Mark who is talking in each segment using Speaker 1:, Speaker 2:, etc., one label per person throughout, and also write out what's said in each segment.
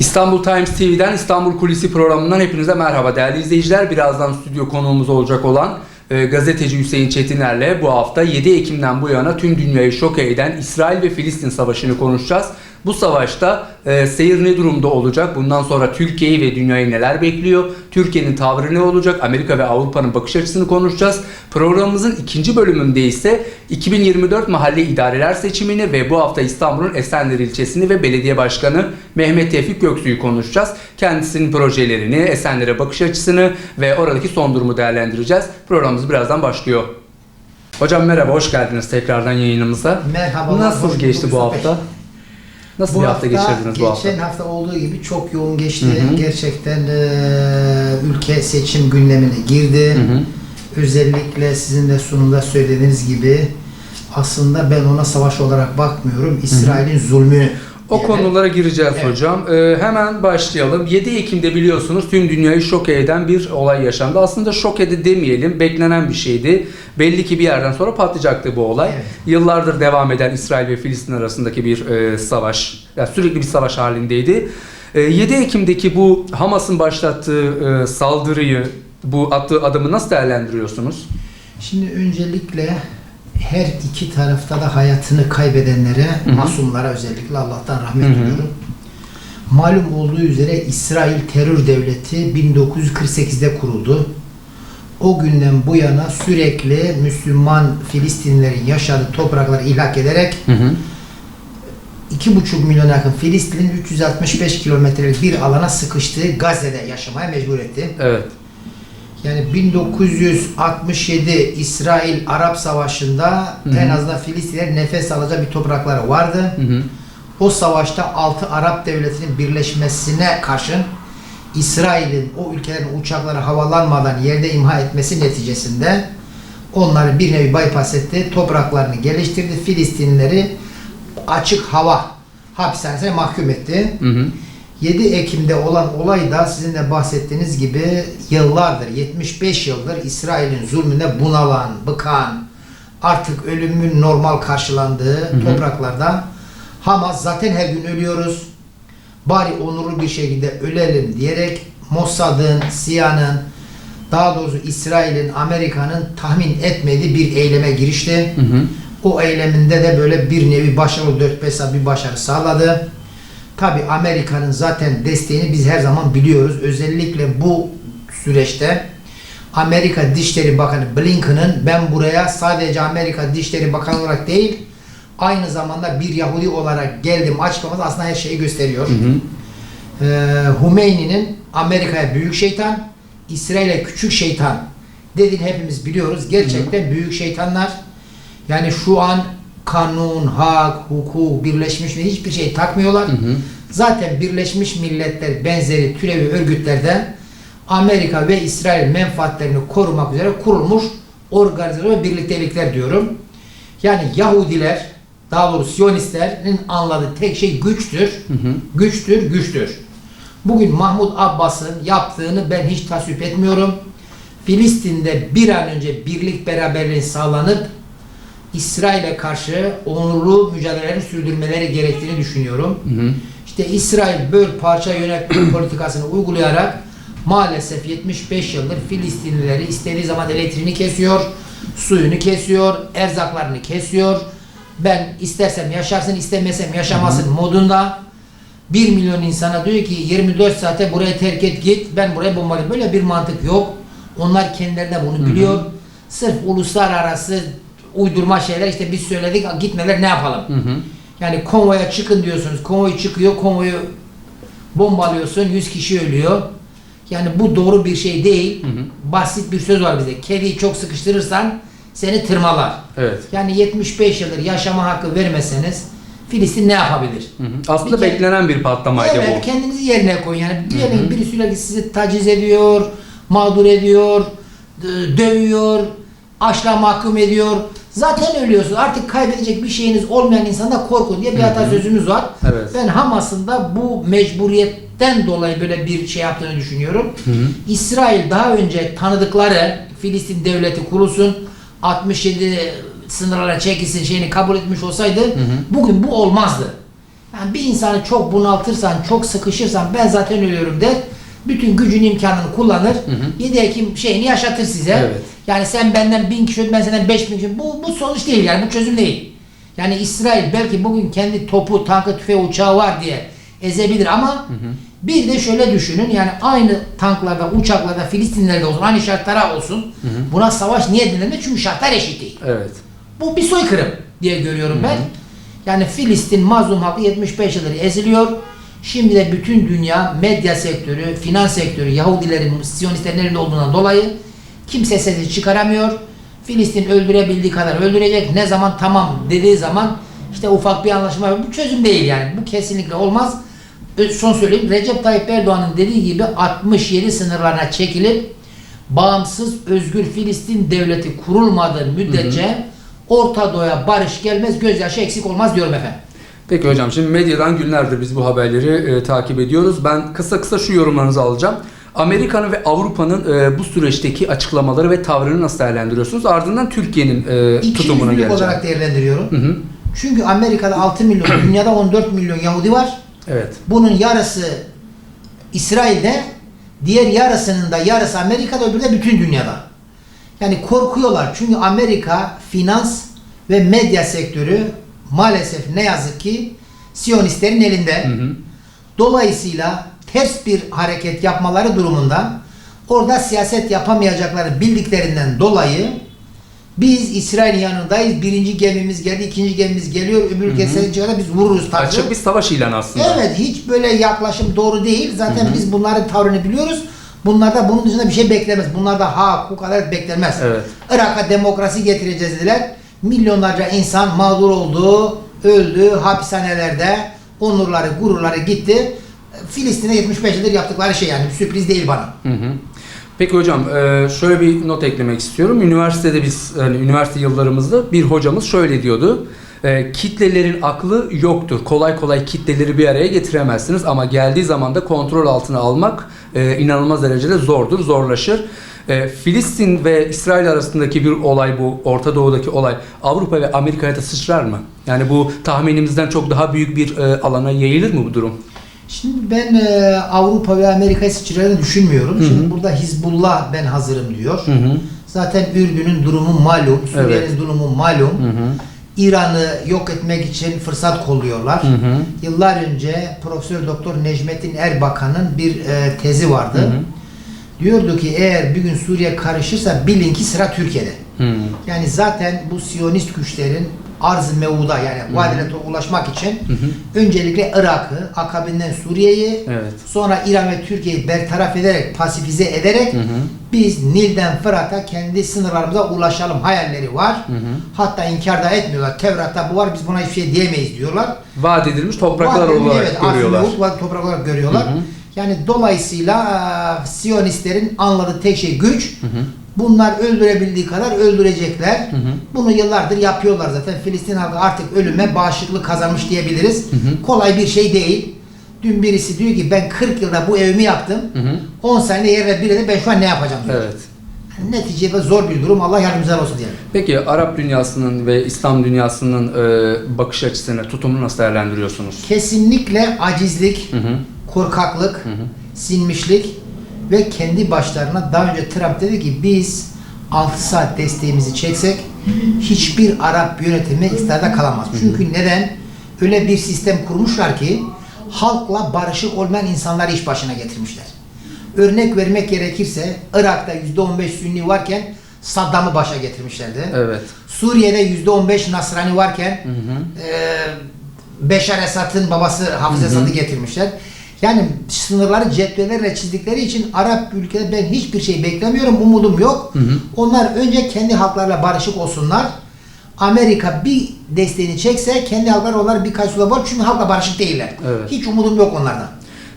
Speaker 1: İstanbul Times TV'den İstanbul Kulisi programından hepinize merhaba değerli izleyiciler. Birazdan stüdyo konuğumuz olacak olan e, gazeteci Hüseyin Çetiner'le bu hafta 7 Ekim'den bu yana tüm dünyayı şok eden İsrail ve Filistin savaşını konuşacağız. Bu savaşta e, seyir ne durumda olacak? Bundan sonra Türkiye'yi ve dünyayı neler bekliyor? Türkiye'nin tavrı ne olacak? Amerika ve Avrupa'nın bakış açısını konuşacağız. Programımızın ikinci bölümünde ise 2024 mahalle idareler seçimini ve bu hafta İstanbul'un Esenler ilçesini ve belediye başkanı Mehmet Tevfik Göksu'yu konuşacağız. Kendisinin projelerini, Esenler'e bakış açısını ve oradaki son durumu değerlendireceğiz. Programımız birazdan başlıyor. Hocam merhaba, hoş geldiniz tekrardan yayınımıza.
Speaker 2: Merhabalar.
Speaker 1: Nasıl geçti bu hafta?
Speaker 2: Bey.
Speaker 1: Nasıl
Speaker 2: Bu
Speaker 1: bir hafta, geçirdiniz bu hafta?
Speaker 2: Geçen hafta olduğu gibi çok yoğun geçti.
Speaker 1: Hı hı.
Speaker 2: Gerçekten e, ülke seçim gündemine girdi.
Speaker 1: Hı hı.
Speaker 2: Özellikle sizin de sunumda söylediğiniz gibi aslında ben ona savaş olarak bakmıyorum. İsrail'in zulmü.
Speaker 1: O konulara gireceğiz
Speaker 2: Evet.
Speaker 1: hocam. Ee, hemen başlayalım. 7 Ekim'de biliyorsunuz tüm dünyayı şok eden bir olay yaşandı. Aslında şok edi demeyelim, beklenen bir şeydi. Belli ki bir yerden sonra patlayacaktı bu olay.
Speaker 2: Evet.
Speaker 1: Yıllardır devam eden İsrail ve Filistin arasındaki bir e, savaş, yani sürekli bir savaş halindeydi. E, 7 Ekim'deki bu Hamas'ın başlattığı e, saldırıyı, bu attığı adımı nasıl değerlendiriyorsunuz?
Speaker 2: Şimdi öncelikle her iki tarafta da hayatını kaybedenlere,
Speaker 1: hı.
Speaker 2: masumlara özellikle Allah'tan rahmet
Speaker 1: Hı hı.
Speaker 2: diliyorum. Malum olduğu üzere İsrail terör devleti 1948'de kuruldu. O günden bu yana sürekli Müslüman Filistinlilerin yaşadığı toprakları ilhak ederek
Speaker 1: Hı hı.
Speaker 2: 2,5 milyon yakın Filistin'in 365 kilometrelik bir alana sıkıştığı Gazze'de yaşamaya mecbur etti.
Speaker 1: Evet.
Speaker 2: Yani 1967 İsrail-Arap Savaşı'nda
Speaker 1: Hı hı.
Speaker 2: en azından Filistinler nefes alacağı bir toprakları vardı.
Speaker 1: Hı hı.
Speaker 2: O savaşta 6 Arap devletinin birleşmesine karşın İsrail'in o ülkelerin uçakları havalanmadan yerde imha etmesi neticesinde onları bir nevi bypass etti. Topraklarını geliştirdi. Filistinlileri açık hava hapishanesine mahkum etti.
Speaker 1: Hı hı.
Speaker 2: 7 Ekim'de olan olay da sizin de bahsettiğiniz gibi yıllardır, 75 yıldır İsrail'in zulmünde bunalan, bıkan, artık ölümün normal karşılandığı
Speaker 1: hı.
Speaker 2: topraklarda Hamas zaten her gün ölüyoruz. Bari onurlu bir şekilde ölelim diyerek Mossad'ın, SİHA'nın, daha doğrusu İsrail'in, Amerika'nın tahmin etmediği bir eyleme girişti.
Speaker 1: Hı hı.
Speaker 2: O eyleminde de böyle bir nevi başarılı 4-5 bir başarı sağladı. Tabi Amerika'nın zaten desteğini biz her zaman biliyoruz. Özellikle bu süreçte Amerika Dışişleri Bakanı Blinken'ın ben buraya sadece Amerika Dışişleri Bakanı olarak değil aynı zamanda bir Yahudi olarak geldim açıklaması aslında her şeyi gösteriyor.
Speaker 1: Hı hı.
Speaker 2: Ee, Hümeyni'nin Amerika'ya büyük şeytan, İsrail'e küçük şeytan dediğini hepimiz biliyoruz. Gerçekten büyük şeytanlar. Yani şu an kanun, hak, hukuk, birleşmiş hiçbir şey takmıyorlar.
Speaker 1: Hı hı.
Speaker 2: Zaten Birleşmiş Milletler benzeri türevi örgütlerde Amerika ve İsrail menfaatlerini korumak üzere kurulmuş organizasyon ve birliktelikler diyorum. Yani Yahudiler, daha doğrusu Siyonistlerin anladığı tek şey güçtür.
Speaker 1: Hı hı.
Speaker 2: Güçtür, güçtür. Bugün Mahmut Abbas'ın yaptığını ben hiç tasvip etmiyorum. Filistin'de bir an önce birlik beraberliğin sağlanıp İsrail'e karşı onurlu mücadelelerini sürdürmeleri gerektiğini düşünüyorum.
Speaker 1: Hı hı.
Speaker 2: İşte İsrail böl parça yönetim politikasını uygulayarak maalesef 75 yıldır Filistinlileri istediği zaman elektriğini kesiyor, suyunu kesiyor, erzaklarını kesiyor. Ben istersem yaşarsın, istemesem yaşamasın modunda. 1 milyon insana diyor ki 24 saate burayı terk et git, ben buraya bombalayayım. Böyle bir mantık yok. Onlar kendileri de bunu biliyor. Sırf uluslararası uydurma şeyler işte biz söyledik gitmeler ne yapalım?
Speaker 1: Hı hı.
Speaker 2: Yani konvoya çıkın diyorsunuz. Konvoy çıkıyor. Konvoyu bombalıyorsun. 100 kişi ölüyor. Yani bu doğru bir şey değil.
Speaker 1: Hı hı.
Speaker 2: Basit bir söz var bize. Kediyi çok sıkıştırırsan seni tırmalar.
Speaker 1: Evet.
Speaker 2: Yani 75 yıldır yaşama hakkı vermeseniz Filistin ne yapabilir?
Speaker 1: Hı hı. Aslında
Speaker 2: Bir
Speaker 1: beklenen bir patlamaydı
Speaker 2: evet,
Speaker 1: bu.
Speaker 2: kendinizi yerine koyun. Yani diyelim biri sürekli sizi taciz ediyor, mağdur ediyor, dövüyor, açlığa mahkum ediyor. Zaten ölüyorsunuz. Artık kaybedecek bir şeyiniz olmayan insanda korkun diye bir atasözümüz var.
Speaker 1: Evet.
Speaker 2: Ben Hamas'ın da bu mecburiyetten dolayı böyle bir şey yaptığını düşünüyorum.
Speaker 1: Hı hı.
Speaker 2: İsrail daha önce tanıdıkları Filistin devleti kurulsun, 67 sınırlara çekilsin şeyini kabul etmiş olsaydı bugün bu olmazdı. Yani bir insanı çok bunaltırsan, çok sıkışırsan ben zaten ölüyorum der. Bütün gücün imkanını kullanır. 7 Ekim şeyini yaşatır size.
Speaker 1: Evet.
Speaker 2: Yani sen benden bin kişi ben senden beş bin kişi. Bu, bu sonuç değil yani bu çözüm değil. Yani İsrail belki bugün kendi topu, tankı, tüfeği, uçağı var diye ezebilir ama bir de şöyle düşünün yani aynı tanklarda, uçaklarda, Filistinlerde olsun, aynı şartlara olsun. Buna savaş niye denilmez? Çünkü şartlar eşit değil.
Speaker 1: Evet.
Speaker 2: Bu bir soykırım diye görüyorum ben. Yani Filistin mazlum halkı 75 yıldır eziliyor. Şimdi de bütün dünya medya sektörü, finans sektörü, Yahudilerin, Siyonistlerin elinde olduğundan dolayı kimse sesi çıkaramıyor. Filistin öldürebildiği kadar öldürecek. Ne zaman tamam dediği zaman işte ufak bir anlaşma bu çözüm değil yani. Bu kesinlikle olmaz. Son söyleyeyim. Recep Tayyip Erdoğan'ın dediği gibi 67 sınırlarına çekilip bağımsız özgür Filistin devleti kurulmadığı müddetçe Orta Doğu'ya barış gelmez, gözyaşı eksik olmaz diyorum efendim.
Speaker 1: Peki hocam şimdi medyadan günlerdir biz bu haberleri e, takip ediyoruz. Ben kısa kısa şu yorumlarınızı alacağım. Amerika'nın ve Avrupa'nın e, bu süreçteki açıklamaları ve tavrını nasıl değerlendiriyorsunuz? Ardından Türkiye'nin e,
Speaker 2: İki
Speaker 1: tutumuna geleceğim.
Speaker 2: olarak değerlendiriyorum.
Speaker 1: Hı hı.
Speaker 2: Çünkü Amerika'da 6 milyon, dünyada 14 milyon Yahudi var.
Speaker 1: Evet.
Speaker 2: Bunun yarısı İsrail'de, diğer yarısının da yarısı Amerika'da, öbürü de bütün dünyada. Yani korkuyorlar çünkü Amerika finans ve medya sektörü maalesef ne yazık ki Siyonistlerin elinde.
Speaker 1: Hı hı.
Speaker 2: Dolayısıyla ters bir hareket yapmaları durumunda orada siyaset yapamayacakları bildiklerinden dolayı biz İsrail'in yanındayız. Birinci gemimiz geldi, ikinci gemimiz geliyor. Öbür ülke seçiyorlar, biz vururuz tarzı.
Speaker 1: Açık bir savaş ilanı aslında.
Speaker 2: Evet hiç böyle yaklaşım doğru değil. Zaten biz bunların tavrını biliyoruz. Bunlarda bunun dışında bir şey beklemez. Bunlarda hak, hukuk, adalet beklenmez.
Speaker 1: Evet.
Speaker 2: Irak'a demokrasi getireceğiz dediler. Milyonlarca insan mağdur oldu, öldü, hapishanelerde onurları, gururları gitti. Filistin'e 75 yıldır yaptıkları şey yani sürpriz değil bana.
Speaker 1: Hı hı. Peki hocam e, şöyle bir not eklemek istiyorum. Üniversitede biz hani üniversite yıllarımızda bir hocamız şöyle diyordu. E, kitlelerin aklı yoktur. Kolay kolay kitleleri bir araya getiremezsiniz ama geldiği zaman da kontrol altına almak e, inanılmaz derecede zordur, zorlaşır. E, Filistin ve İsrail arasındaki bir olay bu, Orta Doğu'daki olay Avrupa ve Amerika'ya da sıçrar mı? Yani bu tahminimizden çok daha büyük bir e, alana yayılır mı bu durum?
Speaker 2: Şimdi ben e, Avrupa ve Amerika'yı sıçrayacağını düşünmüyorum. Şimdi burada Hizbullah ben hazırım diyor.
Speaker 1: Hı hı.
Speaker 2: Zaten Ürdün'ün durumu malum, Suriye'nin
Speaker 1: Evet.
Speaker 2: durumu malum.
Speaker 1: Hı hı.
Speaker 2: İran'ı yok etmek için fırsat kolluyorlar.
Speaker 1: Hı hı.
Speaker 2: Yıllar önce Profesör Doktor Necmettin Erbakan'ın bir e, tezi vardı.
Speaker 1: Hı hı.
Speaker 2: Diyordu ki eğer bir gün Suriye karışırsa bilin ki sıra Türkiye'de.
Speaker 1: Hı.
Speaker 2: Yani zaten bu Siyonist güçlerin arz-ı mevuda yani vadilete ulaşmak için öncelikle Irak'ı, akabinden Suriye'yi,
Speaker 1: Evet.
Speaker 2: sonra İran ve Türkiye'yi bertaraf ederek, pasifize ederek
Speaker 1: hı.
Speaker 2: biz Nil'den Fırat'a kendi sınırlarımıza ulaşalım hayalleri var.
Speaker 1: Hı.
Speaker 2: Hatta inkar da etmiyorlar. Tevrat'ta bu var biz buna hiçbir şey diyemeyiz diyorlar.
Speaker 1: Vaat edilmiş topraklar
Speaker 2: Vadeli,
Speaker 1: olarak
Speaker 2: evet,
Speaker 1: görüyorlar.
Speaker 2: arz-ı mevut, vadeli toprak olarak görüyorlar.
Speaker 1: Hı.
Speaker 2: Yani dolayısıyla e, Siyonistlerin anladığı tek şey güç.
Speaker 1: Hı hı.
Speaker 2: Bunlar öldürebildiği kadar öldürecekler.
Speaker 1: Hı hı.
Speaker 2: Bunu yıllardır yapıyorlar zaten. Filistin halkı artık ölüme bağışıklık kazanmış diyebiliriz.
Speaker 1: Hı hı.
Speaker 2: Kolay bir şey değil. Dün birisi diyor ki ben 40 yılda bu evimi yaptım.
Speaker 1: Hı hı.
Speaker 2: 10 sene yerine bir de ben şu an ne yapacağım diyor.
Speaker 1: Evet.
Speaker 2: Yani neticede zor bir durum. Allah yardımcılar olsun diyelim.
Speaker 1: Peki Arap dünyasının ve İslam dünyasının e, bakış açısını, tutumunu nasıl değerlendiriyorsunuz?
Speaker 2: Kesinlikle acizlik,
Speaker 1: Hı hı.
Speaker 2: Korkaklık,
Speaker 1: Hı hı.
Speaker 2: sinmişlik ve kendi başlarına daha önce Trump dedi ki biz 6 saat desteğimizi çeksek hiçbir Arap yönetimi iktidarda kalamaz. Çünkü neden? Öyle bir sistem kurmuşlar ki halkla barışık olmayan insanları iş başına getirmişler. Örnek vermek gerekirse Irak'ta %15 Sünni varken Saddam'ı başa getirmişlerdi.
Speaker 1: Evet.
Speaker 2: Suriye'de %15 Nasrani varken
Speaker 1: Hı hı.
Speaker 2: e, Beşar Esad'ın babası Hafız Esad'ı getirmişler. Yani sınırları cetvelerle çizdikleri için Arap ülkede ben hiçbir şey beklemiyorum, umudum yok.
Speaker 1: Hı hı.
Speaker 2: Onlar önce kendi halklarla barışık olsunlar. Amerika bir desteğini çekse kendi halkları onlar birkaç yıla var çünkü halkla barışık değiller.
Speaker 1: Evet.
Speaker 2: Hiç umudum yok onlardan.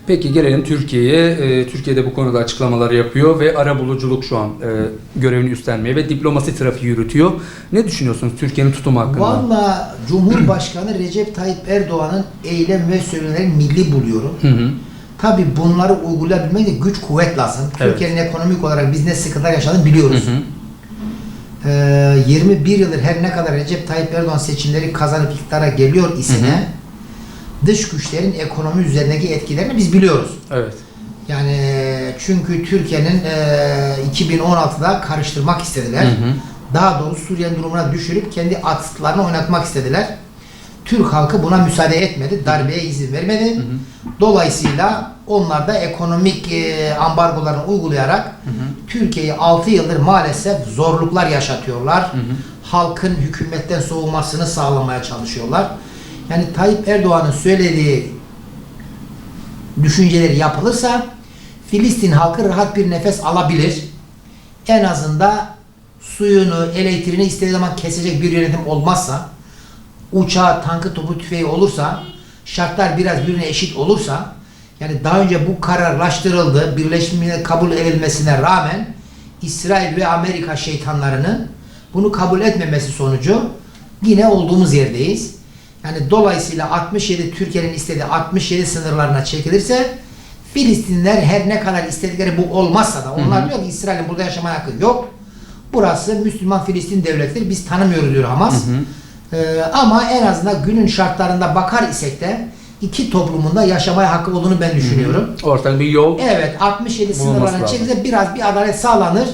Speaker 1: Peki gelelim Türkiye'ye. E, Türkiye'de bu konuda açıklamalar yapıyor ve ara buluculuk şu an e, görevini üstlenmeye ve diplomasi trafiği yürütüyor. Ne düşünüyorsunuz Türkiye'nin tutumu hakkında?
Speaker 2: Valla Cumhurbaşkanı Recep Tayyip Erdoğan'ın eylem ve söylemlerini milli buluyorum.
Speaker 1: Hı hı.
Speaker 2: Tabi bunları uygulayabilmek de güç kuvvet lazım.
Speaker 1: Evet.
Speaker 2: Türkiye'nin ekonomik olarak biz ne sıkıntılar yaşadığını biliyoruz.
Speaker 1: Hı hı.
Speaker 2: Ee, 21 yıldır her ne kadar Recep Tayyip Erdoğan seçimleri kazanıp iktidara geliyor ise
Speaker 1: Hı hı.
Speaker 2: Dış güçlerin ekonomi üzerindeki etkilerini biz biliyoruz.
Speaker 1: Evet.
Speaker 2: Yani çünkü Türkiye'nin e, 2016'da karıştırmak istediler.
Speaker 1: Hı hı.
Speaker 2: Daha doğrusu Suriye'nin durumuna düşürüp kendi atlarını oynatmak istediler. Türk halkı buna müsaade etmedi. Darbeye izin vermedi. Dolayısıyla onlar da ekonomik e, ambargolarını uygulayarak Türkiye'yi 6 yıldır maalesef zorluklar yaşatıyorlar. Halkın hükümetten soğumasını sağlamaya çalışıyorlar. Yani Tayyip Erdoğan'ın söylediği düşünceleri yapılırsa Filistin halkı rahat bir nefes alabilir. En azından suyunu, elektriğini istediği zaman kesecek bir yönetim olmazsa, uçağı, tankı, topu, tüfeği olursa, şartlar biraz birbirine eşit olursa, yani daha önce bu kararlaştırıldı, Birleşmiş Milletler kabul edilmesine rağmen İsrail ve Amerika şeytanlarının bunu kabul etmemesi sonucu yine olduğumuz yerdeyiz. Yani dolayısıyla 67 Türkiye'nin istediği 67 sınırlarına çekilirse Filistinliler her ne kadar istedikleri bu olmazsa da onlar diyor ki İsrail'in burada yaşamaya hakkı yok. Burası Müslüman Filistin devletidir. Biz tanımıyoruz diyor Hamas. Ee, ama en azından günün şartlarında bakar isek de iki toplumun da yaşamaya hakkı olduğunu ben düşünüyorum.
Speaker 1: Ortak bir yol.
Speaker 2: Evet 67
Speaker 1: Bulunması
Speaker 2: sınırlarına çekilse biraz bir adalet sağlanır.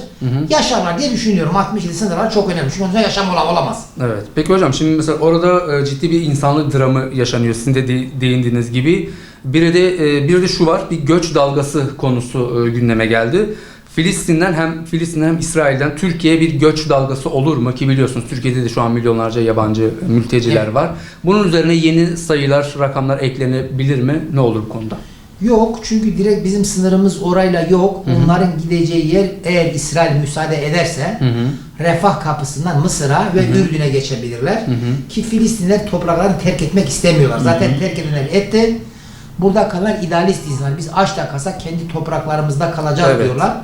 Speaker 2: Yaşarlar diye düşünüyorum. 67 sınırlar çok önemli. Çünkü ondan yaşam ola- olamaz.
Speaker 1: Evet. Peki hocam şimdi mesela orada e, ciddi bir insanlık dramı yaşanıyor. Sizin de de- değindiğiniz gibi. Bir de e, bir de şu var. Bir göç dalgası konusu e, gündeme geldi. Filistin'den hem Filistin'den hem İsrail'den Türkiye'ye bir göç dalgası olur mu ki biliyorsunuz Türkiye'de de şu an milyonlarca yabancı mülteciler
Speaker 2: Evet.
Speaker 1: var. Bunun üzerine yeni sayılar, rakamlar eklenebilir mi? Ne olur bu konuda?
Speaker 2: Yok çünkü direkt bizim sınırımız orayla yok. Onların gideceği yer eğer İsrail müsaade ederse
Speaker 1: Hı hı.
Speaker 2: refah kapısından Mısır'a ve Ürdün'e geçebilirler. Ki Filistinler topraklarını terk etmek istemiyorlar. Zaten terk edenler etti. Burada kalan idealist insanlar. Biz aç da kalsak kendi topraklarımızda kalacağız
Speaker 1: Evet.
Speaker 2: diyorlar.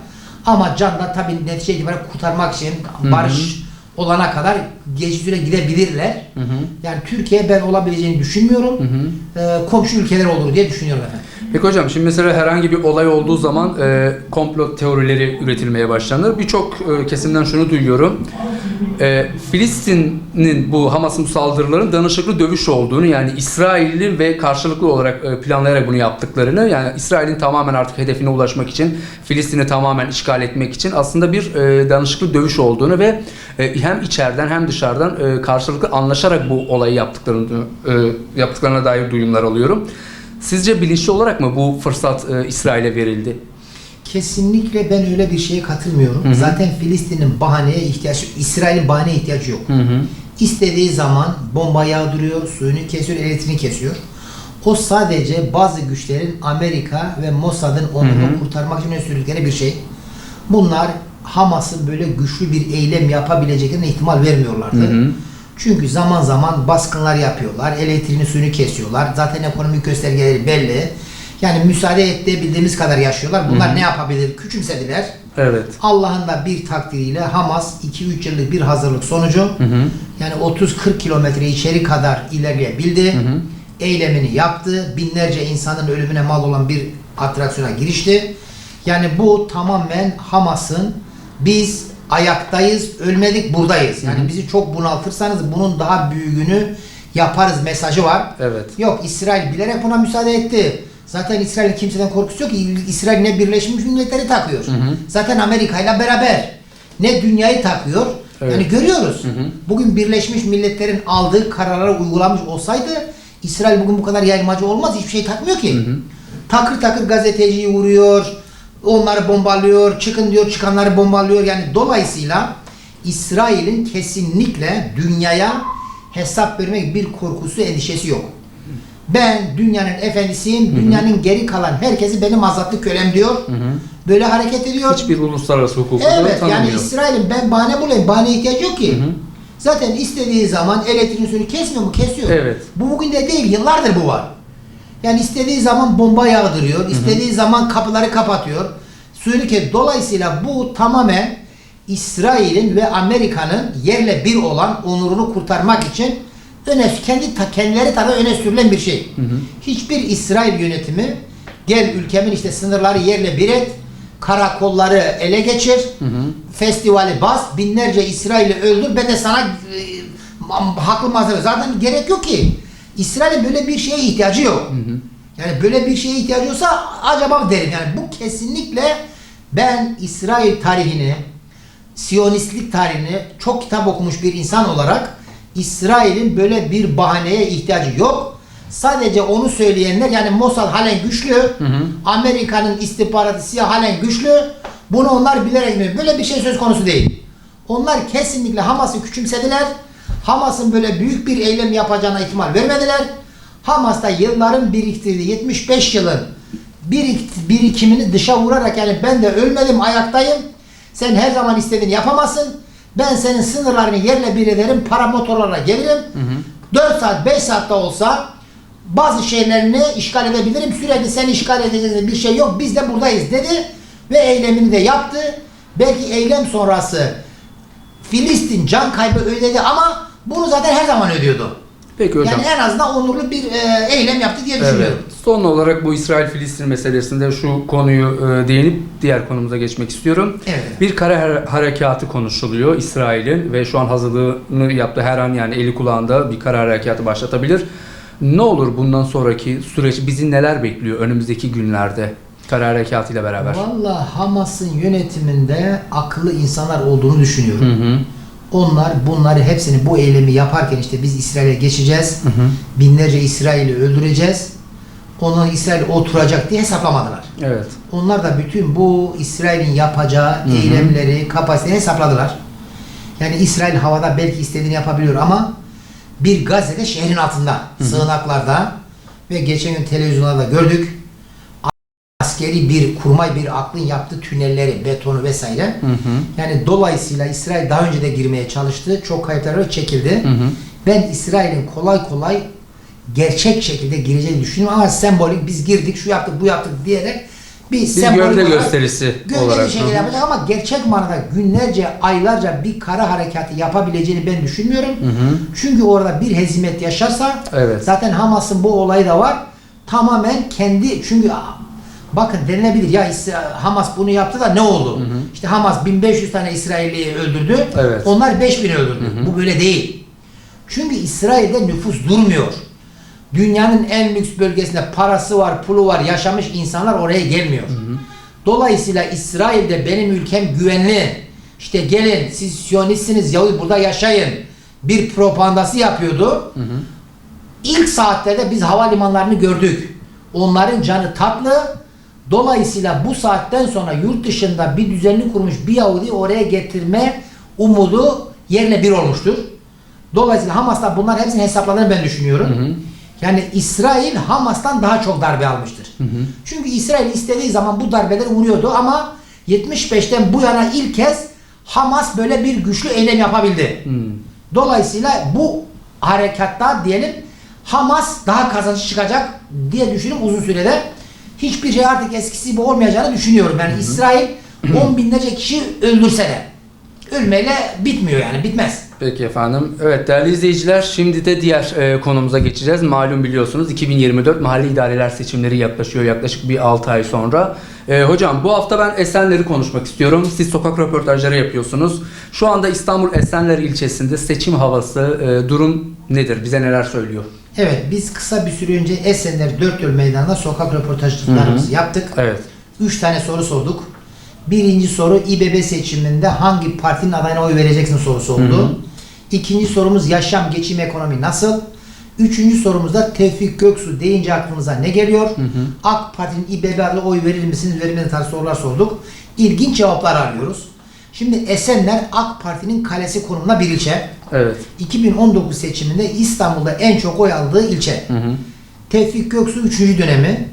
Speaker 2: Ama can da tabii netice itibariyle kurtarmak için barış olana kadar geçici süre gidebilirler.
Speaker 1: Hı hı.
Speaker 2: Yani Türkiye ben olabileceğini düşünmüyorum. Ee, komşu ülkeler olur diye düşünüyorum efendim.
Speaker 1: Peki hocam şimdi mesela herhangi bir olay olduğu zaman e, komplo teorileri üretilmeye başlanır. Birçok e, kesimden şunu duyuyorum. E, Filistin'in bu Hamas'ın bu saldırıların danışıklı dövüş olduğunu yani İsrail'in ve karşılıklı olarak e, planlayarak bunu yaptıklarını yani İsrail'in tamamen artık hedefine ulaşmak için Filistin'i tamamen işgal etmek için aslında bir e, danışıklı dövüş olduğunu ve e, hem içeriden hem dışarıdan e, karşılıklı anlaşarak bu olayı yaptıklarını e, yaptıklarına dair duyumlar alıyorum. Sizce bilinçli olarak mı bu fırsat e, İsrail'e verildi?
Speaker 2: Kesinlikle ben öyle bir şeye katılmıyorum.
Speaker 1: Hı hı.
Speaker 2: Zaten Filistin'in bahaneye ihtiyacı, İsrail'in bahaneye ihtiyacı yok.
Speaker 1: Hı hı.
Speaker 2: İstediği zaman bomba yağdırıyor, suyunu kesiyor, elektriğini kesiyor. O sadece bazı güçlerin Amerika ve Mossad'ın onurunu
Speaker 1: Hı hı.
Speaker 2: kurtarmak için sürdükleri bir şey. Bunlar Hamas'ın böyle güçlü bir eylem yapabileceklerine ihtimal vermiyorlardı.
Speaker 1: Hı hı.
Speaker 2: Çünkü zaman zaman baskınlar yapıyorlar, elektriğini suyunu kesiyorlar. Zaten ekonomik göstergeleri belli. Yani müsaade edebildiğimiz kadar yaşıyorlar. Bunlar
Speaker 1: Hı hı.
Speaker 2: ne yapabilir? Küçümsediler.
Speaker 1: Evet.
Speaker 2: Allah'ın da bir takdiriyle Hamas 2-3 yıllık bir hazırlık sonucu
Speaker 1: Hı hı.
Speaker 2: yani 30-40 kilometre içeri kadar ilerleyebildi.
Speaker 1: Hı hı.
Speaker 2: Eylemini yaptı. Binlerce insanın ölümüne mal olan bir atraksiyona girişti. Yani bu tamamen Hamas'ın biz ayaktayız, ölmedik, buradayız. Yani bizi çok bunaltırsanız bunun daha büyüğünü yaparız mesajı var.
Speaker 1: Evet.
Speaker 2: Yok İsrail bilerek buna müsaade etti. Zaten İsrail'in kimseden korkusu yok ki. İsrail ne Birleşmiş Milletleri takıyor.
Speaker 1: Hı hı.
Speaker 2: Zaten Amerika ile beraber. Ne dünyayı takıyor.
Speaker 1: Evet.
Speaker 2: Yani görüyoruz.
Speaker 1: Hı hı.
Speaker 2: Bugün Birleşmiş Milletler'in aldığı kararları uygulamış olsaydı İsrail bugün bu kadar yaymacı olmaz. Hiçbir şey takmıyor ki.
Speaker 1: Hı hı.
Speaker 2: Takır takır gazeteciyi vuruyor. Onları bombalıyor. Çıkın diyor çıkanları bombalıyor. Yani dolayısıyla İsrail'in kesinlikle dünyaya hesap vermek bir korkusu, endişesi yok. Ben dünyanın efendisiyim. Dünyanın geri kalan herkesi benim azatlı kölem diyor.
Speaker 1: Hı hı.
Speaker 2: Böyle hareket ediyor.
Speaker 1: Hiçbir uluslararası hukuku
Speaker 2: Evet yani. İsrail'in ben bahane bulayım. Bahane ihtiyacı yok ki.
Speaker 1: Hı hı.
Speaker 2: Zaten istediği zaman elektriğin suyunu kesmiyor mu? Kesiyor.
Speaker 1: Evet.
Speaker 2: Bu bugün de değil. Yıllardır bu var. Yani istediği zaman bomba yağdırıyor. istediği zaman kapıları kapatıyor. Kes. Dolayısıyla bu tamamen İsrail'in ve Amerika'nın yerle bir olan onurunu kurtarmak için öne kendi ta, kendileri tarafından öne sürülen bir şey.
Speaker 1: Hı hı.
Speaker 2: Hiçbir İsrail yönetimi gel ülkemin işte sınırları yerle bir et, karakolları ele geçir,
Speaker 1: Hı hı.
Speaker 2: festivali bas, binlerce İsrail'i öldür, ben de sana e, haklı mazeret. Zaten gerek yok ki. İsrail'in böyle bir şeye ihtiyacı yok. Yani böyle bir şeye ihtiyacı olsa acaba derim. Yani bu kesinlikle ben İsrail tarihini, Siyonistlik tarihini çok kitap okumuş bir insan olarak İsrail'in böyle bir bahaneye ihtiyacı yok. Sadece onu söyleyenler yani Mossad halen güçlü, Amerika'nın istihbaratı siyah halen güçlü. Bunu onlar bilerek mi? Böyle bir şey söz konusu değil. Onlar kesinlikle Hamas'ı küçümsediler. Hamas'ın böyle büyük bir eylem yapacağına ihtimal vermediler. Hamas'ta yılların biriktirdiği 75 yılın birik- birikimini dışa vurarak yani ben de ölmedim ayaktayım. Sen her zaman istediğini yapamazsın. Ben senin sınırlarını yerle bir ederim. Para motorlarla gelirim. 4 saat 5 saatte olsa bazı şeylerini işgal edebilirim. Sürekli seni işgal edeceğiz bir şey yok. Biz de buradayız dedi. Ve eylemini de yaptı. Belki eylem sonrası Filistin can kaybı ödedi ama bunu zaten her zaman ödüyordu.
Speaker 1: Peki hocam.
Speaker 2: Yani en azından onurlu bir e, eylem yaptı diye düşünüyorum.
Speaker 1: Evet. Son olarak bu İsrail-Filistin meselesinde şu konuyu e, değinip diğer konumuza geçmek istiyorum.
Speaker 2: Evet.
Speaker 1: Bir kara har- harekatı konuşuluyor İsrail'in ve şu an hazırlığını yaptı. Her an yani eli kulağında bir kara harekatı başlatabilir. Ne olur bundan sonraki süreç bizi neler bekliyor önümüzdeki günlerde kara harekatı ile beraber?
Speaker 2: Vallahi Hamas'ın yönetiminde akıllı insanlar olduğunu düşünüyorum.
Speaker 1: Hı hı.
Speaker 2: Onlar bunları hepsini bu eylemi yaparken işte biz İsrail'e geçeceğiz.
Speaker 1: Hı hı.
Speaker 2: Binlerce İsrail'i öldüreceğiz. Onu İsrail oturacak diye hesaplamadılar.
Speaker 1: Evet.
Speaker 2: Onlar da bütün bu İsrail'in yapacağı
Speaker 1: Hı hı.
Speaker 2: eylemleri, kapasiteyi hesapladılar. Yani İsrail havada belki istediğini yapabiliyor ama bir Gazze'de şehrin altında, sığınaklarda ve geçen gün televizyonlarda gördük. Askeri bir kurmay bir aklın yaptığı tünelleri, betonu vesaire.
Speaker 1: Hı hı.
Speaker 2: Yani dolayısıyla İsrail daha önce de girmeye çalıştı. Çok kayıpları çekildi.
Speaker 1: Hı hı.
Speaker 2: Ben İsrail'in kolay kolay gerçek şekilde gireceğini düşünüyorum ama sembolik biz girdik, şu yaptık, bu yaptık diyerek bir,
Speaker 1: Bir
Speaker 2: sembolik
Speaker 1: gövde
Speaker 2: olarak
Speaker 1: gösterisi
Speaker 2: gölgeli
Speaker 1: olarak.
Speaker 2: yapacak ama gerçek manada günlerce, aylarca bir kara harekatı yapabileceğini ben düşünmüyorum.
Speaker 1: Hı hı.
Speaker 2: Çünkü orada bir hezimet yaşarsa
Speaker 1: Evet.
Speaker 2: zaten Hamas'ın bu olayı da var. Tamamen kendi çünkü bakın denilebilir ya Hamas bunu yaptı da ne oldu?
Speaker 1: Hı hı.
Speaker 2: İşte Hamas 1500 tane İsrailliyi öldürdü.
Speaker 1: Evet.
Speaker 2: Onlar 5000'i öldürdü.
Speaker 1: Hı hı.
Speaker 2: Bu böyle değil. Çünkü İsrail'de nüfus durmuyor. Dünyanın en lüks bölgesinde parası var, pulu var, yaşamış insanlar oraya gelmiyor. Dolayısıyla İsrail'de benim ülkem güvenli. İşte gelin siz Siyonistsiniz Yahudi burada yaşayın. Bir propagandası yapıyordu.
Speaker 1: Hı hı.
Speaker 2: İlk saatlerde biz havalimanlarını gördük. Onların canı tatlı. Dolayısıyla bu saatten sonra yurt dışında bir düzenli kurmuş bir Yahudi oraya getirme umudu yerle bir olmuştur. Dolayısıyla Hamas'ta bunlar hepsini hesapladığını ben düşünüyorum.
Speaker 1: Hı hı.
Speaker 2: Yani İsrail Hamas'tan daha çok darbe almıştır.
Speaker 1: Hı hı.
Speaker 2: Çünkü İsrail istediği zaman bu darbeleri vuruyordu ama 75'ten bu yana ilk kez Hamas böyle bir güçlü eylem yapabildi.
Speaker 1: Hı.
Speaker 2: Dolayısıyla bu harekatta diyelim Hamas daha kazançlı çıkacak diye düşünüyorum uzun sürede. Hiçbir şey artık eskisi gibi olmayacağını düşünüyorum. Yani İsrail on binlerce kişi öldürse de ölmeyle bitmiyor yani bitmez.
Speaker 1: Peki efendim. Evet değerli izleyiciler şimdi de diğer e, konumuza geçeceğiz. Malum biliyorsunuz 2024 mahalli idareler seçimleri yaklaşıyor yaklaşık bir 6 ay sonra. E, hocam bu hafta ben Esenler'i konuşmak istiyorum. Siz sokak röportajları yapıyorsunuz. Şu anda İstanbul Esenler ilçesinde seçim havası e, durum nedir? Bize neler söylüyor?
Speaker 2: Evet biz kısa bir süre önce Esenler Dört Yol Meydanı'nda sokak röportajlarımızı yaptık.
Speaker 1: Evet.
Speaker 2: Üç tane soru sorduk. Birinci soru İBB seçiminde hangi partinin adayına oy vereceksin sorusu oldu.
Speaker 1: Hı hı.
Speaker 2: İkinci sorumuz yaşam, geçim, ekonomi nasıl? Üçüncü sorumuzda Tevfik Göksu deyince aklınıza ne geliyor?
Speaker 1: Hı hı.
Speaker 2: AK Parti'nin İBB oy verir misiniz, vermez tarzı sorular sorduk. İlginç cevaplar arıyoruz. Şimdi Esenler AK Parti'nin kalesi konumunda bir ilçe.
Speaker 1: Evet.
Speaker 2: 2019 seçiminde İstanbul'da en çok oy aldığı ilçe.
Speaker 1: Hı hı.
Speaker 2: Tevfik Göksu 3. dönemi.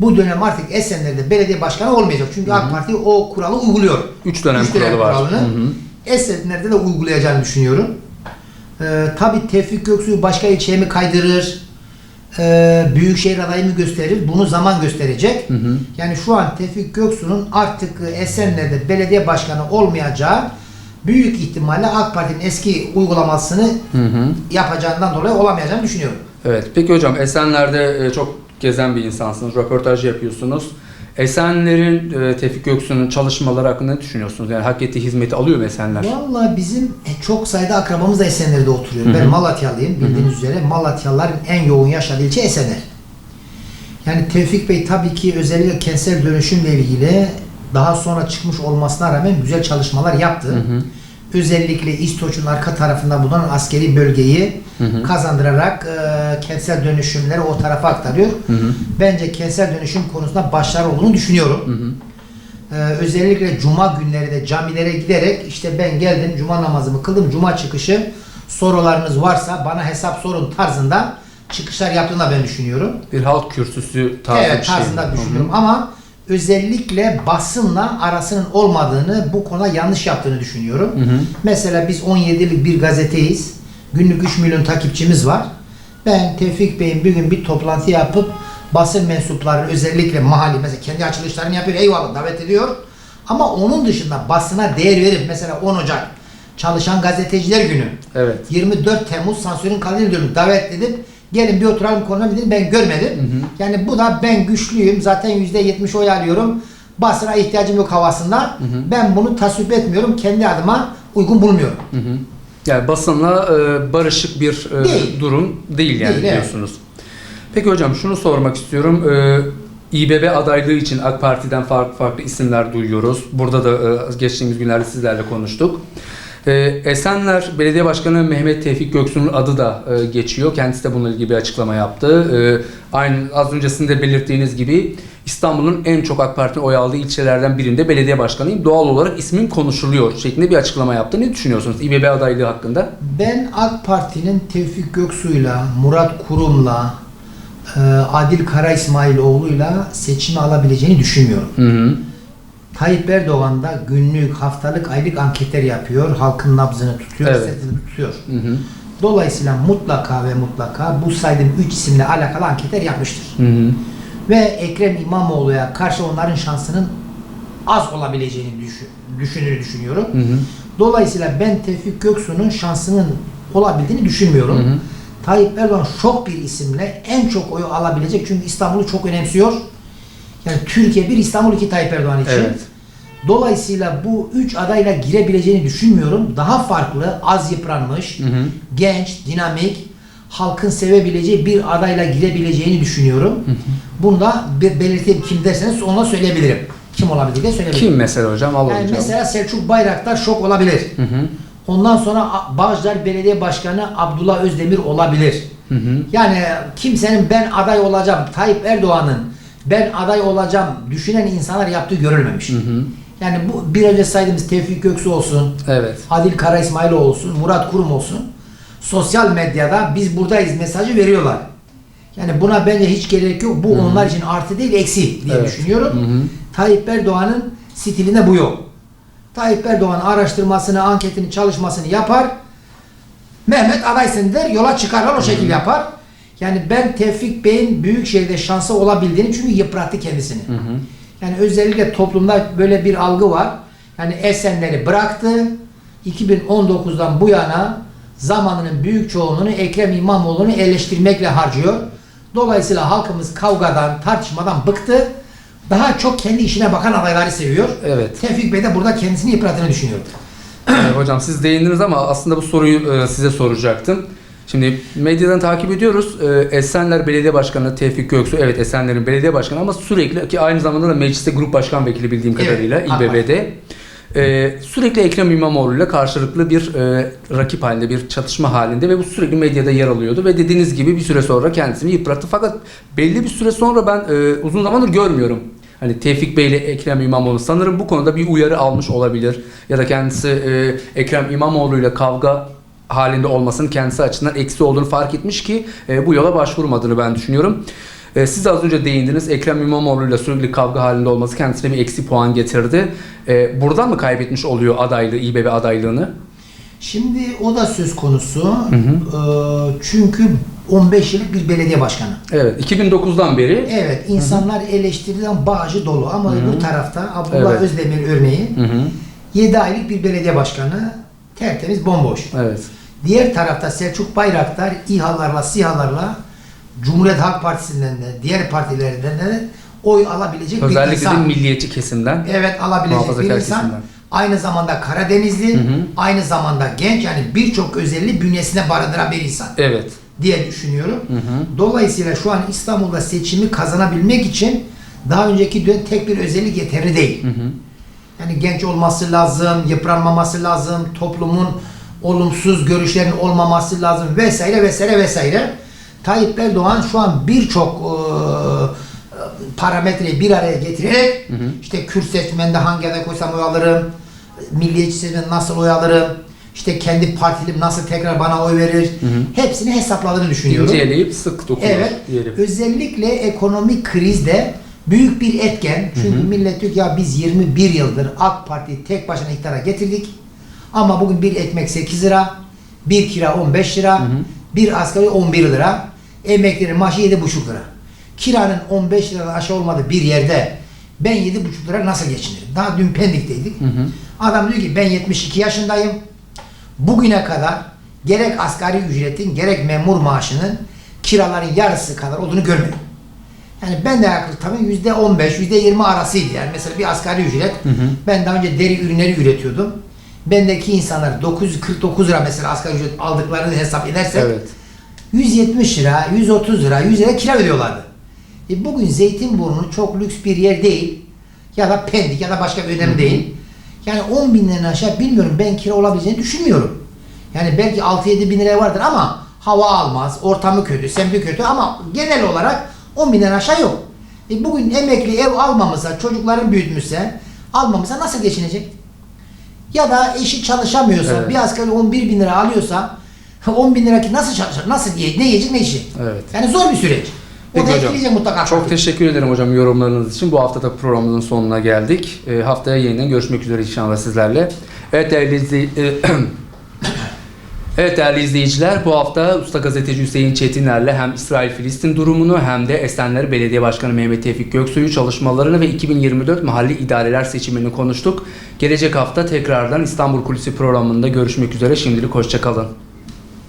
Speaker 2: Bu dönem artık Esenler'de belediye başkanı olmayacak. Çünkü AK Parti o kuralı uyguluyor.
Speaker 1: Üç dönem
Speaker 2: Üç
Speaker 1: kuralı var. Hı hı.
Speaker 2: Esenler'de de uygulayacağını düşünüyorum. Ee, tabii Tevfik Göksu'yu başka ilçeye mi kaydırır? Ee, Büyükşehir adayı mı gösterir? Bunu zaman gösterecek.
Speaker 1: Hı hı.
Speaker 2: Yani şu an Tevfik Göksu'nun artık Esenler'de belediye başkanı olmayacağı büyük ihtimalle AK Parti'nin eski uygulamasını
Speaker 1: Hı hı.
Speaker 2: yapacağından dolayı olamayacağını düşünüyorum.
Speaker 1: Evet. Peki hocam Esenler'de e, çok gezen bir insansınız. Röportaj yapıyorsunuz. Esenler'in e, Tevfik Göksu'nun çalışmaları hakkında ne düşünüyorsunuz? Yani hak ettiği hizmeti alıyor mu Esenler?
Speaker 2: Valla bizim e, çok sayıda akrabamız da Esenler'de oturuyor.
Speaker 1: Hı hı.
Speaker 2: Ben Malatyalıyım bildiğiniz üzere. Malatyalıların en yoğun yaşadığı ilçe Esenler. Yani Tevfik Bey tabii ki özellikle kentsel dönüşümle ilgili daha sonra çıkmış olmasına rağmen güzel çalışmalar yaptı.
Speaker 1: Hı hı.
Speaker 2: Özellikle İstoç'un arka tarafında bulunan askeri bölgeyi
Speaker 1: Hı hı.
Speaker 2: kazandırarak e, kentsel dönüşümleri o tarafa aktarıyor.
Speaker 1: Hı hı.
Speaker 2: Bence kentsel dönüşüm konusunda başarılı olduğunu düşünüyorum.
Speaker 1: Hı hı.
Speaker 2: Ee, özellikle cuma günleri de camilere giderek işte ben geldim cuma namazımı kıldım cuma çıkışı sorularınız varsa bana hesap sorun tarzında çıkışlar yaptığını ben düşünüyorum.
Speaker 1: Bir halk kürsüsü tarzı
Speaker 2: evet
Speaker 1: bir şey.
Speaker 2: tarzında düşünüyorum ama özellikle basınla arasının olmadığını bu konuda yanlış yaptığını düşünüyorum.
Speaker 1: Hı hı.
Speaker 2: Mesela biz 17'lik bir gazeteyiz. Günlük 3 milyon takipçimiz var. Ben Tevfik Bey'in bir gün bir toplantı yapıp basın mensupları özellikle mahalli mesela kendi açılışlarını yapıyor eyvallah davet ediyor. Ama onun dışında basına değer verip mesela 10 Ocak çalışan gazeteciler günü
Speaker 1: Evet.
Speaker 2: 24 Temmuz sansürün kalender dönümü davet edip gelin bir oturalım konuşalım ben görmedim.
Speaker 1: Hı hı.
Speaker 2: Yani bu da ben güçlüyüm zaten %70 oy alıyorum. Basına ihtiyacım yok havasında.
Speaker 1: hı.
Speaker 2: Ben bunu tasvip etmiyorum. Kendi adıma uygun bulmuyorum.
Speaker 1: Hı hı. Yani basınla e, barışık bir e,
Speaker 2: Değil.
Speaker 1: durum değil yani
Speaker 2: Değil, evet.
Speaker 1: diyorsunuz. Peki hocam şunu sormak istiyorum. E, İBB adaylığı için AK Parti'den farklı farklı isimler duyuyoruz. Burada da e, geçtiğimiz günlerde sizlerle konuştuk. E, Esenler Belediye Başkanı Mehmet Tevfik Göksu'nun adı da e, geçiyor. Kendisi de bununla ilgili bir açıklama yaptı. E, aynı az öncesinde belirttiğiniz gibi İstanbul'un en çok AK Parti'nin oy aldığı ilçelerden birinde belediye başkanıyım. Doğal olarak ismim konuşuluyor şeklinde bir açıklama yaptı. Ne düşünüyorsunuz İBB adaylığı hakkında?
Speaker 2: Ben AK Parti'nin Tevfik Göksu'yla, Murat Kurum'la, e, Adil Kara İsmailoğlu'yla seçimi alabileceğini düşünmüyorum.
Speaker 1: Hı hı.
Speaker 2: Tayyip Erdoğan da günlük, haftalık, aylık anketler yapıyor. Halkın nabzını tutuyor,
Speaker 1: Evet.
Speaker 2: sesini tutuyor.
Speaker 1: Hı hı.
Speaker 2: Dolayısıyla mutlaka ve mutlaka bu saydığım 3 isimle alakalı anketler yapmıştır.
Speaker 1: Hı hı.
Speaker 2: Ve Ekrem İmamoğlu'ya karşı onların şansının az olabileceğini düşün, düşünür düşünüyorum.
Speaker 1: Hı hı.
Speaker 2: Dolayısıyla ben Tevfik Göksu'nun şansının olabildiğini düşünmüyorum.
Speaker 1: Hı hı.
Speaker 2: Tayyip Erdoğan şok bir isimle en çok oyu alabilecek çünkü İstanbul'u çok önemsiyor. Yani Türkiye bir İstanbul iki Tayyip Erdoğan için.
Speaker 1: Evet.
Speaker 2: Dolayısıyla bu üç adayla girebileceğini düşünmüyorum. Daha farklı, az yıpranmış,
Speaker 1: Hı hı.
Speaker 2: genç, dinamik, halkın sevebileceği bir adayla girebileceğini düşünüyorum. Bunu da bir belirteyim kim derseniz ona söyleyebilirim. Kim olabilir diye söyleyebilirim.
Speaker 1: Kim mesela hocam? Alalım
Speaker 2: Yani
Speaker 1: cevabı.
Speaker 2: mesela Selçuk Bayraktar şok olabilir.
Speaker 1: Hı hı.
Speaker 2: Ondan sonra Bağcılar Belediye Başkanı Abdullah Özdemir olabilir.
Speaker 1: Hı hı.
Speaker 2: Yani kimsenin ben aday olacağım, Tayyip Erdoğan'ın ben aday olacağım düşünen insanlar yaptığı görülmemiş.
Speaker 1: Hı hı.
Speaker 2: Yani bu bir önce saydığımız Tevfik Göksu olsun,
Speaker 1: Evet.
Speaker 2: Adil Kara İsmailoğlu olsun, Murat Kurum olsun. Sosyal medyada biz buradayız mesajı veriyorlar. Yani buna bence hiç gerek yok. Bu onlar için artı değil eksi diye
Speaker 1: Evet.
Speaker 2: düşünüyorum.
Speaker 1: Hı hı.
Speaker 2: Tayyip Erdoğan'ın stilinde bu yok. Tayyip Erdoğan araştırmasını, anketini, çalışmasını yapar. Mehmet adaysın der, yola çıkarlar o şekilde yapar. Yani ben Tevfik Bey'in büyük şehirde şansı olabildiğini çünkü yıprattı kendisini.
Speaker 1: Hı hı.
Speaker 2: Yani özellikle toplumda böyle bir algı var. Yani Esenleri bıraktı. 2019'dan bu yana zamanının büyük çoğunluğunu Ekrem İmamoğlu'nu eleştirmekle harcıyor. Dolayısıyla halkımız kavgadan, tartışmadan bıktı. Daha çok kendi işine bakan adayları seviyor.
Speaker 1: Evet.
Speaker 2: Tevfik Bey de burada kendisini yıprattığını düşünüyorum.
Speaker 1: Ee, hocam siz değindiniz ama aslında bu soruyu e, size soracaktım. Şimdi medyadan takip ediyoruz. Ee, Esenler Belediye Başkanı Tevfik Göksu, evet Esenler'in belediye başkanı ama sürekli ki aynı zamanda da mecliste grup başkan vekili bildiğim
Speaker 2: Evet,
Speaker 1: kadarıyla
Speaker 2: Parti.
Speaker 1: İBB'de. Ee, sürekli Ekrem İmamoğlu ile karşılıklı bir e, rakip halinde, bir çatışma halinde ve bu sürekli medyada yer alıyordu ve dediğiniz gibi bir süre sonra kendisini yıprattı. Fakat belli bir süre sonra ben e, uzun zamandır görmüyorum. Hani Tevfik Bey ile Ekrem İmamoğlu sanırım bu konuda bir uyarı almış olabilir. Ya da kendisi e, Ekrem İmamoğlu ile kavga halinde olmasının kendisi açısından eksi olduğunu fark etmiş ki e, bu yola başvurmadığını ben düşünüyorum. E, siz az önce değindiniz. Ekrem İmamoğlu ile sürekli kavga halinde olması kendisine bir eksi puan getirdi. E, buradan mı kaybetmiş oluyor adaylığı, İBB adaylığını?
Speaker 2: Şimdi o da söz konusu. Ee, çünkü 15 yıllık bir belediye başkanı.
Speaker 1: Evet, 2009'dan beri.
Speaker 2: Evet, insanlar eleştiriden bağcı dolu ama öbür tarafta Abdullah
Speaker 1: Evet.
Speaker 2: Özdemir örneği
Speaker 1: Hı hı.
Speaker 2: 7 aylık bir belediye başkanı tertemiz bomboş.
Speaker 1: Evet.
Speaker 2: Diğer tarafta Selçuk Bayraktar İHA'larla SİHA'larla Cumhuriyet Halk Partisi'nden de diğer partilerden de oy alabilecek bir
Speaker 1: Özellikle de
Speaker 2: insan.
Speaker 1: milliyetçi kesimden.
Speaker 2: Evet alabilecek bir insan.
Speaker 1: kesimden.
Speaker 2: Aynı zamanda Karadenizli,
Speaker 1: Hı hı.
Speaker 2: aynı zamanda genç yani birçok özelliği bünyesine barındıran bir insan
Speaker 1: Evet.
Speaker 2: diye düşünüyorum.
Speaker 1: Hı hı.
Speaker 2: Dolayısıyla şu an İstanbul'da seçimi kazanabilmek için daha önceki dönem tek bir özellik yeterli değil.
Speaker 1: Hı hı.
Speaker 2: Yani genç olması lazım, yıpranmaması lazım, toplumun olumsuz görüşlerinin olmaması lazım vesaire vesaire vesaire. Tayyip Erdoğan şu an birçok eee, parametreyi bir araya getirerek
Speaker 1: Hı hı.
Speaker 2: işte Kürt seçmende hangi aday koysam oy alırım, milliyetçi seçmende nasıl oy alırım, işte kendi partilim nasıl tekrar bana oy verir,
Speaker 1: hı.
Speaker 2: hepsini hesapladığını düşünüyorum.
Speaker 1: İnceleyip sık dokunuyor
Speaker 2: Evet.
Speaker 1: diyelim.
Speaker 2: Özellikle ekonomik krizde büyük bir etken. Çünkü millet diyor ki ya biz 21 yıldır AK Parti tek başına iktidara getirdik. Ama bugün bir ekmek 8 lira, bir kira 15 lira, bir asgari 11 lira, emeklerin maaşı 7,5 lira. Kiranın 15 liradan aşağı olmadığı bir yerde ben 7,5 lira nasıl geçinirim? Daha dün Pendik'teydik.
Speaker 1: Hı hı.
Speaker 2: Adam diyor ki ben 72 yaşındayım. Bugüne kadar gerek asgari ücretin gerek memur maaşının kiraların yarısı kadar olduğunu görmedim. Yani ben de yaklaşık tabii yüzde 15, yüzde 20 arasıydı yani. Mesela bir asgari ücret.
Speaker 1: Hı hı.
Speaker 2: Ben daha önce deri ürünleri üretiyordum. Bendeki insanlar 949 lira mesela asgari ücret aldıklarını hesap edersek
Speaker 1: Evet.
Speaker 2: 170 lira, 130 lira, 100 lira kira ödüyorlardı. E bugün Zeytinburnu çok lüks bir yer değil. Ya da Pendik ya da başka bir önemli değil. Yani 10 bin liradan aşağı bilmiyorum ben kira olabileceğini düşünmüyorum. Yani belki 6-7 bin liraya vardır ama hava almaz, ortamı kötü, semti kötü ama genel olarak 10 binden aşağı yok. E bugün emekli ev almamışsa, çocukların büyütmüşse, almamışsa nasıl geçinecek? Ya da eşi çalışamıyorsa,
Speaker 1: Evet.
Speaker 2: bir asgari 11 bin lira alıyorsa 10 bin lira ki nasıl çalışacak, nasıl ye, ne yiyecek, ne içecek?
Speaker 1: Evet.
Speaker 2: Yani zor bir süreç.
Speaker 1: Peki hocam.
Speaker 2: mutlaka.
Speaker 1: Çok teşekkür ederim hocam yorumlarınız için. Bu hafta da programımızın sonuna geldik. E, haftaya yeniden görüşmek üzere inşallah sizlerle. Evet değerli izley- Evet değerli izleyiciler bu hafta usta gazeteci Hüseyin Çetiner'le hem İsrail-Filistin durumunu hem de Esenler Belediye Başkanı Mehmet Tevfik Göksu'yu çalışmalarını ve 2024 mahalli idareler seçimini konuştuk. Gelecek hafta tekrardan İstanbul Kulisi programında görüşmek üzere. Şimdilik hoşçakalın.